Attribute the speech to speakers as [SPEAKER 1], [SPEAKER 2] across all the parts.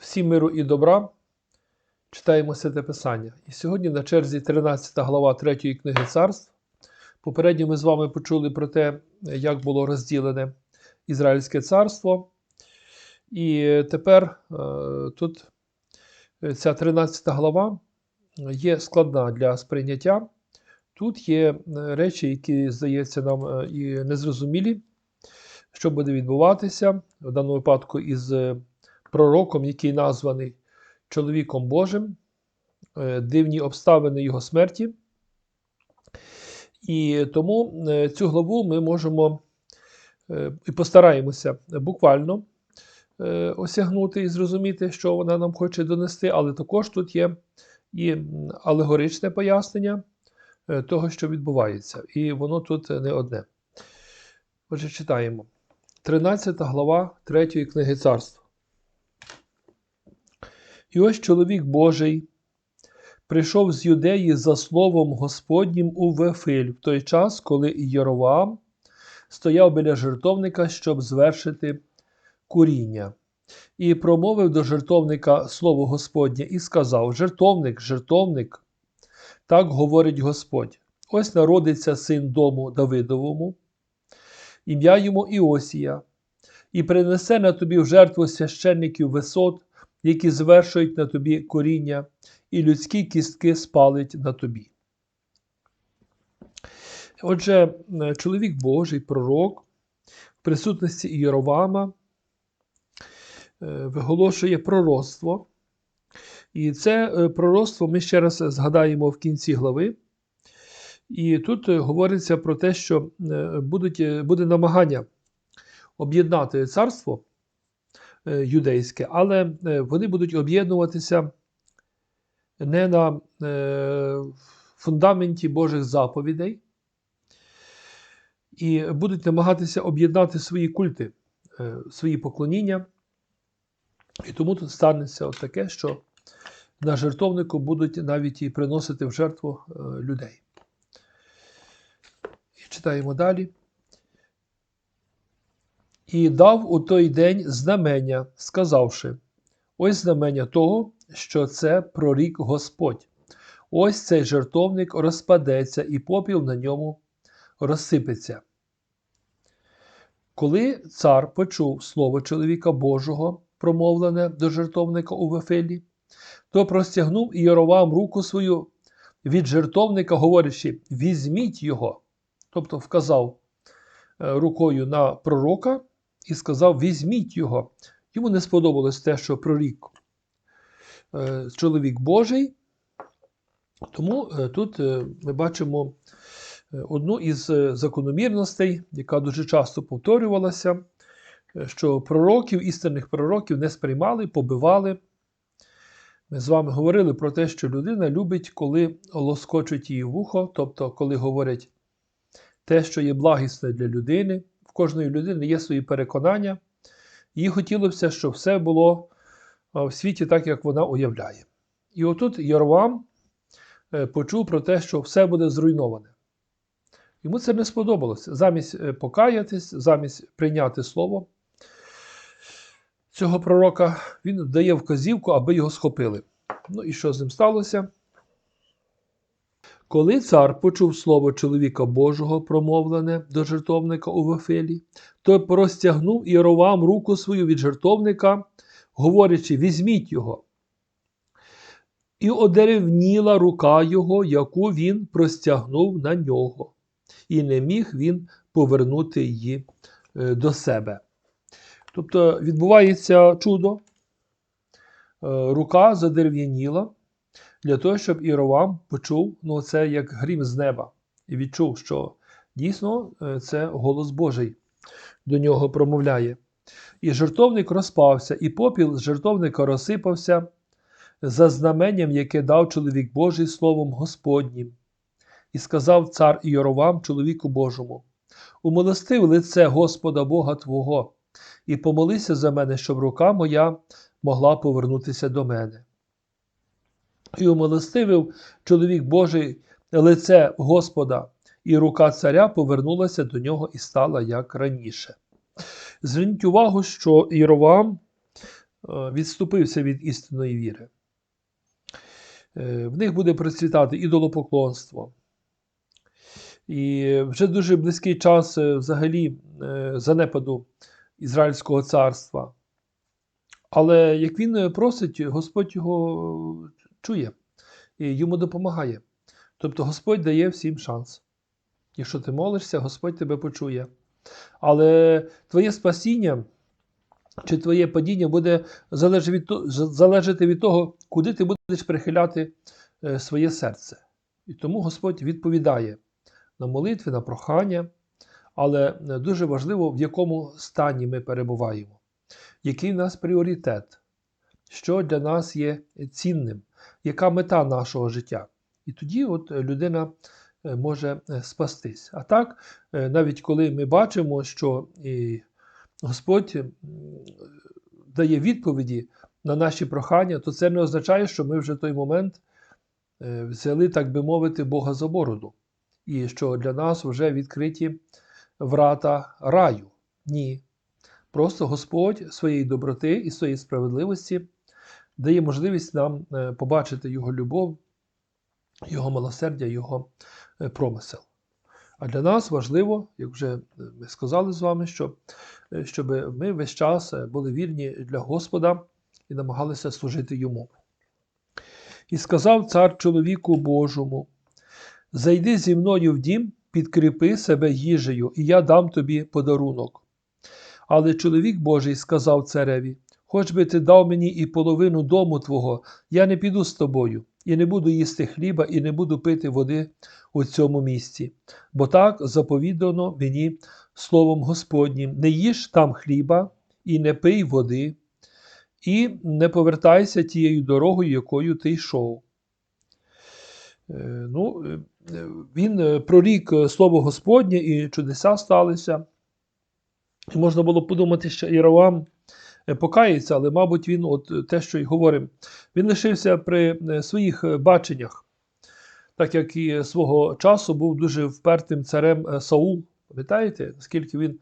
[SPEAKER 1] Всім миру і добра. Читаємо Святе Писання. І сьогодні на черзі 13 глава 3 книги царств. Попередньо ми з вами почули про те, як було розділене Ізраїльське царство. І тепер е, тут ця 13 глава є складна для сприйняття. Тут є речі, які, здається, нам е, і незрозумілі, що буде відбуватися в даному випадку із пророком, який названий чоловіком Божим, е, дивні обставини його смерті. І тому е, цю главу ми можемо е, і постараємося буквально осягнути і зрозуміти, що вона нам хоче донести, але також тут є і алегоричне пояснення того, що відбувається. І воно тут не одне. Отже, читаємо. 13 глава 3 книги царства. І ось чоловік Божий прийшов з юдеї за словом Господнім у Вефиль в той час, коли Єроваам стояв біля жертовника, щоб звершити куріння. І промовив до жертовника слово Господнє і сказав: Жертовник, жертовник, так говорить Господь. Ось народиться син дому Давидовому, ім'я йому Іосія, і принесе на тобі в жертву священників висот які звершують на тобі коріння, і людські кістки спалить на тобі. Отже, е, чоловік Божий, пророк, в присутності Ієровама е, виголошує пророцтво. І це е, пророцтво ми ще раз згадаємо в кінці глави. І тут говориться про те, що будуть, буде намагання об'єднати царство юдейське, але е, вони будуть об'єднуватися не на е, фундаменті Божих заповідей і будуть намагатися об'єднати свої культи, свої поклоніння. І тому тут станеться таке, що на жертовнику будуть навіть і приносити в жертву людей. І читаємо далі і дав у той день знамення, сказавши: Ось знамення того, що це прорік Господь. Ось цей жертовник розпадеться, і попіл на ньому розсипеться. Коли цар почув слово чоловіка Божого, промовлене до жертовника у Вефелі, то простягнув Ієровам руку свою від жертовника, говорячи: Візьміть його, тобто вказав е, рукою на пророка, і сказав: Візьміть його. Йому не сподобалось те, що прорік е, чоловік Божий. Тому е, тут е, ми бачимо одну із закономірностей, яка дуже часто повторювалася, що пророків, істинних пророків не сприймали, побивали. Ми з вами говорили про те, що людина любить, коли лоскочуть її вухо, тобто, коли говорять те, що є благісне для людини, в кожної людини є свої переконання, їй хотілося, щоб все було в світі так, як вона уявляє. І отут Йорвам е, почув про те, що все буде зруйноване. Йому це не сподобалося. Замість е, покаятись, замість прийняти слово цього пророка, він дає вказівку, аби його схопили. Ну і що з ним сталося? Коли цар почув слово чоловіка Божого, промовлене до жертовника у Вафелі, то простягнув Іровам руку свою від жертовника, говорячи: Візьміть його. І одеревніла рука його, яку він простягнув на нього, і не міг він повернути її е, до себе. Тобто відбувається чудо, е, рука задерев'яніла для того, щоб Іровам почув ну, це як грім з неба, і відчув, що дійсно е, це голос Божий до нього промовляє. І жертовник розпався, і попіл з жертовника розсипався за знаменням, яке дав чоловік Божий словом Господнім. І сказав цар Іоровам чоловіку Божому: Умилостив лице Господа Бога Твого, і помолися за мене, щоб рука моя могла повернутися до мене. І умилостивив чоловік Божий лице Господа, і рука царя повернулася до нього і стала як раніше. Зверніть увагу, що Єровам відступився від істинної віри. Е, В них буде процвітати ідолопоклонство. І вже дуже близький час е, взагалі е, занепаду Ізраїльського царства. Але як він е, просить, Господь його чує і йому допомагає. Тобто Господь дає всім шанс. Якщо ти молишся, Господь тебе почує. Але твоє спасіння чи твоє падіння буде залежати від, того, куди ти будеш прихиляти е, своє серце. І тому Господь відповідає на молитви, на прохання, але е, дуже важливо, в якому стані ми перебуваємо, який в нас пріоритет, що для нас є цінним, яка мета нашого життя. І тоді от е, людина е, може е, спастись. А так, навіть коли ми бачимо, що і Господь дає відповіді на наші прохання, то це не означає, що ми вже в той момент взяли, так би мовити, Бога за бороду. І що для нас вже відкриті врата раю. Ні. Просто Господь своєї доброти і своєї справедливості дає можливість нам е, побачити Його любов, Його милосердя, Його е, промисел. А для нас важливо, як вже е, ми сказали з вами, що, щоб ми весь час були вірні для Господа і намагалися служити Йому. І сказав цар чоловіку Божому: Зайди зі мною в дім, підкріпи себе їжею, і я дам тобі подарунок. Але чоловік Божий сказав цареві: Хоч би ти дав мені і половину дому твого, я не піду з тобою, і не буду їсти хліба, і не буду пити води у цьому місці. Бо так заповідано мені словом Господнім: не їж там хліба, і не пий води, і не повертайся тією дорогою, якою ти йшов. Е, Ну, е, е, він прорік слово Господнє, і чудеса сталися. І можна було подумати, що Іровам покається, але, мабуть, він, от е, те, що й говоримо, він лишився при е, своїх е, баченнях, так як і свого часу був дуже впертим царем е, Саул. Пам'ятаєте, наскільки він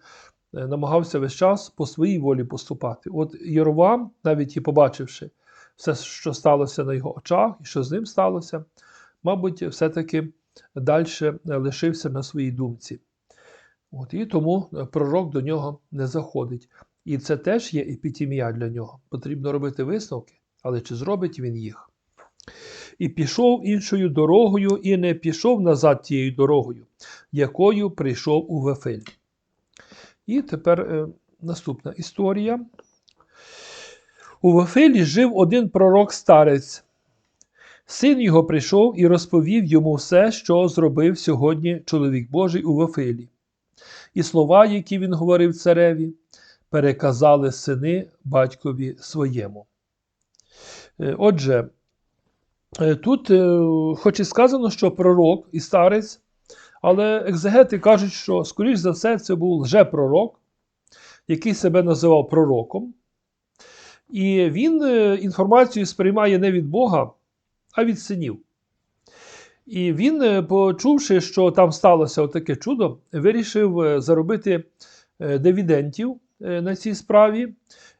[SPEAKER 1] е, намагався весь час по своїй волі поступати. От Єровам, навіть і побачивши все, що сталося на його очах, і що з ним сталося, мабуть, все-таки далі лишився на своїй думці. От, і тому е, пророк до нього не заходить. І це теж є епітемія для нього. Потрібно робити висновки, але чи зробить він їх? І пішов іншою дорогою, і не пішов назад тією дорогою, якою прийшов у Вефель. І тепер е, наступна історія. У Вефелі жив один пророк-старець. Син його прийшов і розповів йому все, що зробив сьогодні чоловік Божий у Вефелі. І слова, які він говорив цареві, переказали сини батькові своєму. Е, Отже, е, тут, е, хоч і сказано, що пророк і старець, але екзегети кажуть, що, скоріш за все, це був лжепророк, який себе називав пророком. І він інформацію сприймає не від Бога, а від синів. І він, почувши, що там сталося таке чудо, вирішив заробити дивідендів е, на цій справі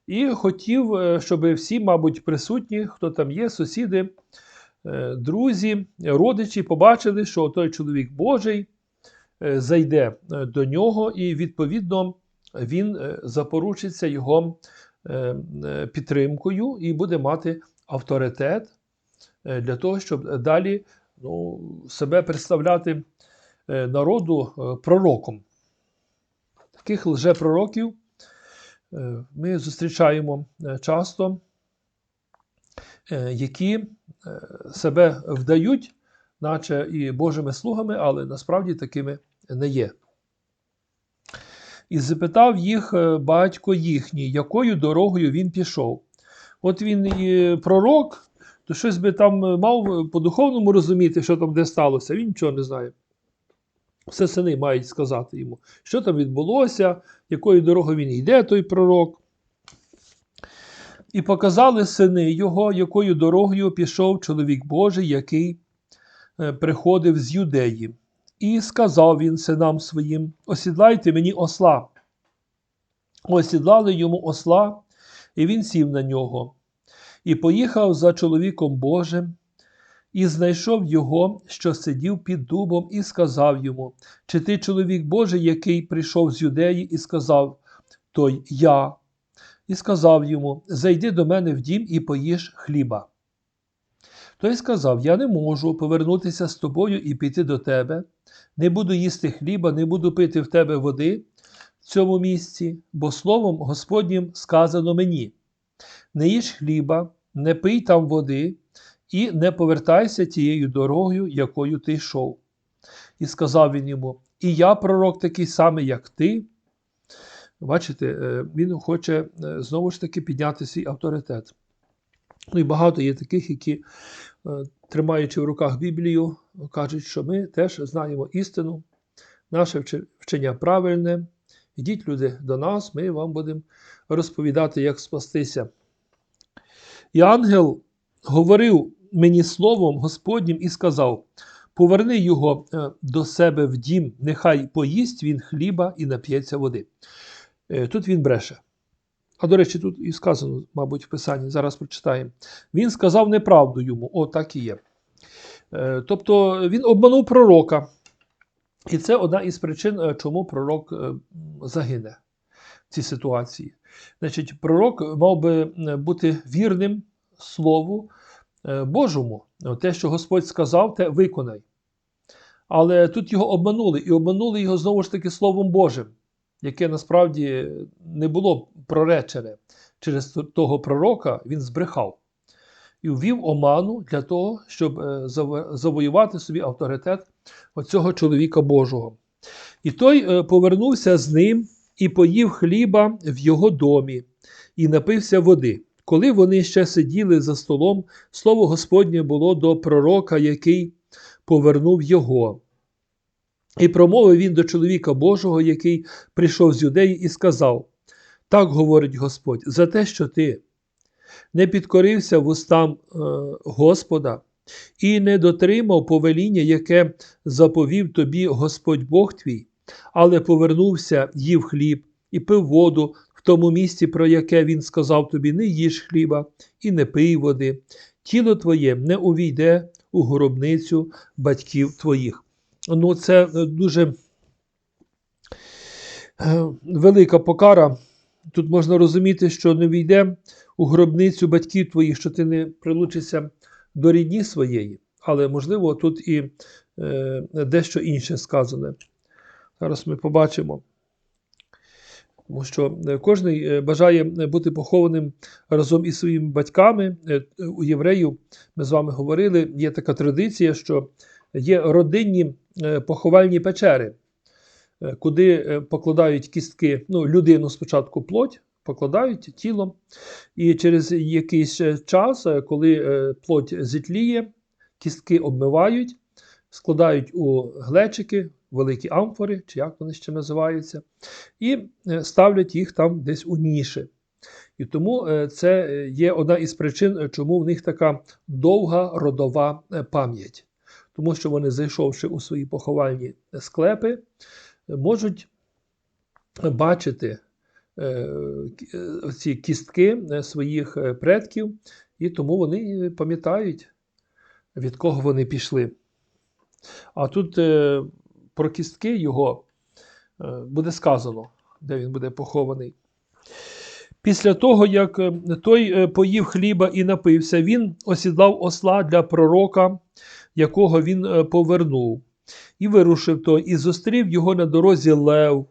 [SPEAKER 1] і хотів, е, щоб всі, мабуть, присутні, хто там є, сусіди, е, друзі, родичі, побачили, що той чоловік Божий е, зайде е, до нього, і, відповідно, він е, запоручиться його е, е, підтримкою і буде мати авторитет е, для того, щоб далі ну, себе представляти е, народу е, пророком. Таких лжепророків е, ми зустрічаємо е, часто, е, які е, себе вдають, наче і Божими слугами, але насправді такими не є. І запитав їх е, батько їхній, якою дорогою він пішов. От він і пророк, то щось би там е, мав по духовному розуміти, що там де сталося, він нічого не знає. Все сини мають сказати йому, що там відбулося, якою дорогою він йде, той пророк. І показали сини його, якою дорогою пішов чоловік Божий, який е, приходив з юдеї. І сказав він синам своїм: Осідлайте мені осла. Осідлали йому осла, і він сів на нього, і поїхав за чоловіком Божим, і знайшов його, що сидів під дубом, і сказав йому: Чи ти чоловік Божий, який прийшов з юдеї, і сказав той Я, і сказав йому: Зайди до мене в дім і поїж хліба. Той сказав: Я не можу повернутися з тобою і піти до тебе, не буду їсти хліба, не буду пити в тебе води в цьому місці, бо словом Господнім сказано мені: не їж хліба, не пий там води, і не повертайся тією дорогою, якою ти йшов. І сказав він йому: І я пророк такий самий, як ти. Бачите, е, він хоче е, знову ж таки підняти свій авторитет. Ну і багато є таких, які, е, тримаючи в руках Біблію, кажуть, що ми теж знаємо істину, наше вчення правильне. Йдіть, люди, до нас, ми вам будемо розповідати, як спастися. І ангел говорив мені словом Господнім і сказав: Поверни його е, до себе в дім, нехай поїсть він хліба і нап'ється води. Е, Тут він бреше. А до речі, тут і сказано, мабуть, в Писанні, зараз прочитаємо. Він сказав неправду йому, о, так і є. Е, Тобто він обманув пророка. І це одна із причин, чому пророк загине в цій ситуації. Значить, пророк мав би бути вірним Слову Божому. Те, що Господь сказав, те виконай. Але тут його обманули, і обманули його знову ж таки Словом Божим, яке насправді не було проречене. Через того пророка він збрехав і ввів оману для того, щоб е, завоювати собі авторитет оцього чоловіка Божого. І той е, повернувся з ним і поїв хліба в його домі, і напився води. Коли вони ще сиділи за столом, слово Господнє було до пророка, який повернув його. І промовив він до чоловіка Божого, який прийшов з юдеї, і сказав: Так говорить Господь, за те, що ти не підкорився вустам е, Господа і не дотримав повеління, яке заповів тобі Господь Бог твій, але повернувся, їв хліб і пив воду тому місці, про яке він сказав тобі: не їж хліба і не пий води. Тіло твоє не увійде у гробницю батьків твоїх. Ну, це е, дуже е, велика покара. Тут можна розуміти, що не війде у гробницю батьків твоїх, що ти не прилучишся до рідні своєї. Але, можливо, тут і е, дещо інше сказане. Зараз ми побачимо. Тому що кожен бажає бути похованим разом із своїми батьками. Е, У євреїв ми з вами говорили, є така традиція, що є родинні е, поховальні печери, е, куди е, покладають кістки, ну, людину спочатку плоть, покладають тіло, і через якийсь е, час, е, коли е, плоть зітліє, кістки обмивають, складають у глечики, великі амфори, чи як вони ще називаються, і е, ставлять їх там десь у ніші. І тому е, це е, є одна із причин, чому в них така довга родова пам'ять. Тому що вони, зайшовши у свої поховальні склепи, можуть бачити ці кістки своїх предків, і тому вони пам'ятають, від кого вони пішли. А тут про кістки його е, буде сказано, де він буде похований. Після того, як е, той е, поїв хліба і напився, він осідлав осла для пророка, якого він повернув, і вирушив той, і зустрів його на дорозі лев,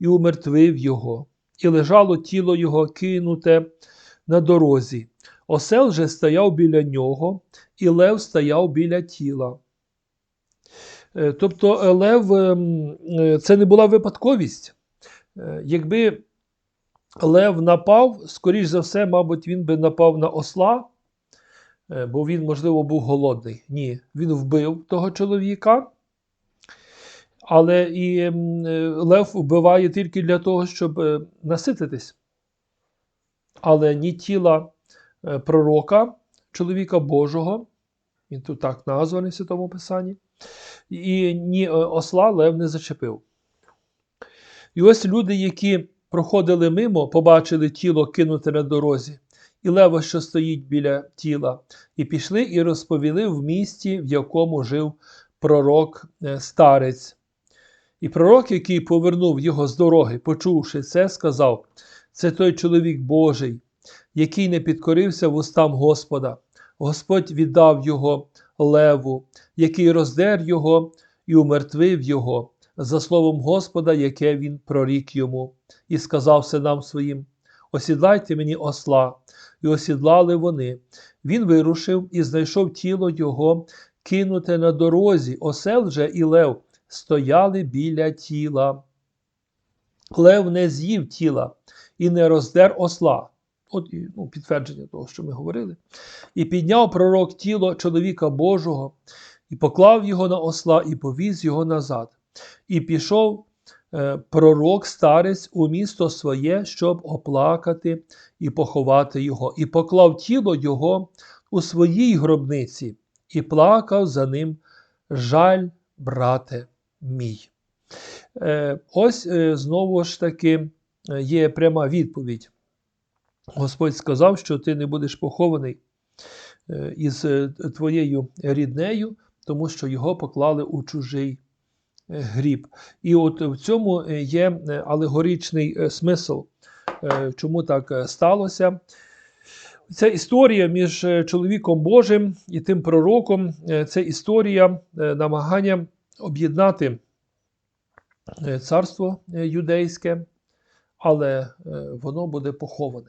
[SPEAKER 1] і умертвив його, і лежало тіло його кинуте на дорозі. Осел же стояв біля нього, і лев стояв біля тіла. Е, Тобто е, лев е, це не була випадковість. Якби лев напав, скоріш за все, мабуть, він би напав на осла, бо він, можливо, був голодний. Ні, він вбив того чоловіка. Але і лев вбиває тільки для того, щоб насититись. Але ні тіла пророка, чоловіка Божого, він тут так названий в Святому Писанні, і ні е, осла лев не зачепив. І ось люди, які проходили мимо, побачили тіло кинуте на дорозі, і лева, що стоїть біля тіла, і пішли і розповіли в місті, в якому жив пророк е, старець. І пророк, який повернув його з дороги, почувши це, сказав: це той чоловік Божий, який не підкорився вустам Господа. Господь віддав його леву, який роздер його і умертвив його, за словом Господа, яке він прорік йому, і сказав синам своїм: Осідлайте мені осла, і осідлали вони. Він вирушив і знайшов тіло його, кинуте на дорозі, осел же і лев стояли біля тіла. Лев не з'їв тіла і не роздер осла. От ну, підтвердження того, що ми говорили. І підняв пророк тіло чоловіка Божого, і поклав його на осла, і повіз його назад. І пішов е, пророк старець у місто своє, щоб оплакати і поховати його, і поклав тіло його у своїй гробниці, і плакав за ним жаль, брате мій. Е, ось е, знову ж таки е, є пряма відповідь. Господь сказав, що ти не будеш похований е, із е, твоєю ріднею, тому що його поклали у чужий е, гріб. І от в цьому є алегоричний е, смисл, чому так сталося. Ця історія між чоловіком Божим і тим пророком це історія намагання об'єднати царство юдейське, але воно буде поховане.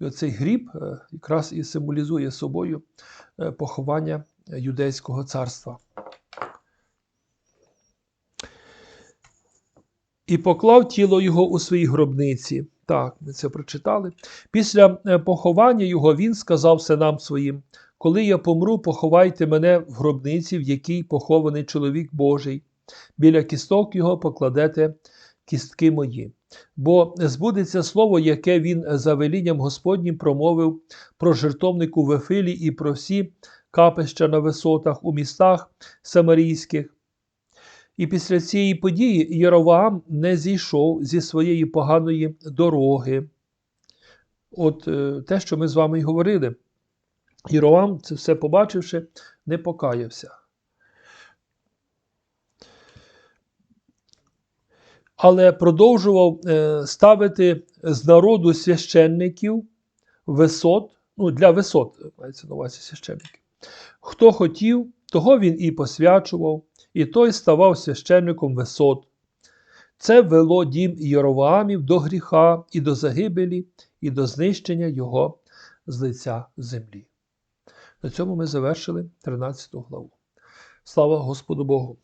[SPEAKER 1] І оцей гріб е, якраз і символізує собою е, поховання юдейського царства. І поклав тіло його у своїй гробниці. Так, ми це прочитали. Після е, поховання його він сказав синам своїм: Коли я помру, поховайте мене в гробниці, в якій похований чоловік Божий. Біля кісток його покладете кістки мої. Бо збудеться слово, яке він за велінням Господнім промовив про жертовнику Вефилі і про всі капища на висотах у містах самарійських. І після цієї події Єроваам не зійшов зі своєї поганої дороги. От е, те, що ми з вами й говорили. Єроваам, це все побачивши, не покаявся. Але продовжував е, ставити з народу священників висот, ну, для висот, мається на увазі священників. Хто хотів, того він і посвячував, і той ставав священником висот. Це вело дім Єроваамів до гріха і до загибелі, і до знищення його з лиця землі. На цьому ми завершили 13 главу. Слава Господу Богу!